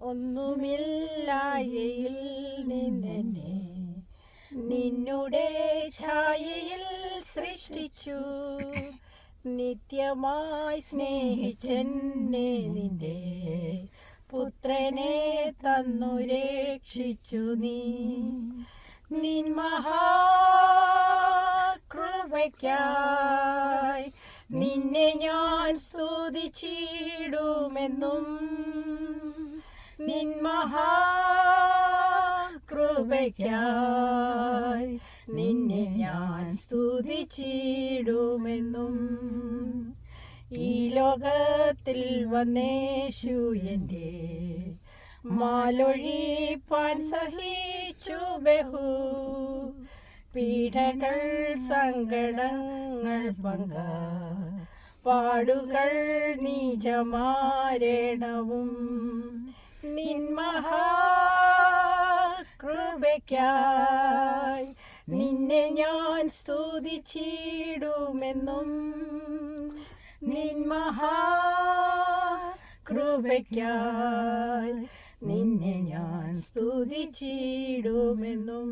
ഒന്നുമില്ലായയിൽ നിന്നെ നിന്നുടെ ഛായയിൽ സൃഷ്ടിച്ചു. നിത്യമായി സ്നേഹിച്ചെന്നെ നിന്റെ പുത്രനെ തന്നു രക്ഷിച്ചു നീ. നിൻ മഹാകൃപയ്ക്കായി നിന്നെ ഞാൻ സ്തുതിച്ചിടുമെന്നും നിൻ മഹാകൃപയ്ക്കായി നിന്നെ ഞാൻ സ്തുതിച്ചിടുമെന്നും ഈ ലോകത്തിൽ വന്നേശു എന്റെ മാലൊഴിപ്പാൻ സഹിച്ചു ബഹു. പീഡകൾ സങ്കടങ്ങൾ പങ്ക പാടുകൾ നീചമാരണവും. നിൻ മഹാകൃപയ്ക്കായി നിന്നെ ഞാൻ സ്തുതിച്ചിടുമെന്നും നിൻ മഹാകൃപയ്ക്കായി നിന്നെ ഞാൻ സ്തുതിച്ചിടുമെന്നും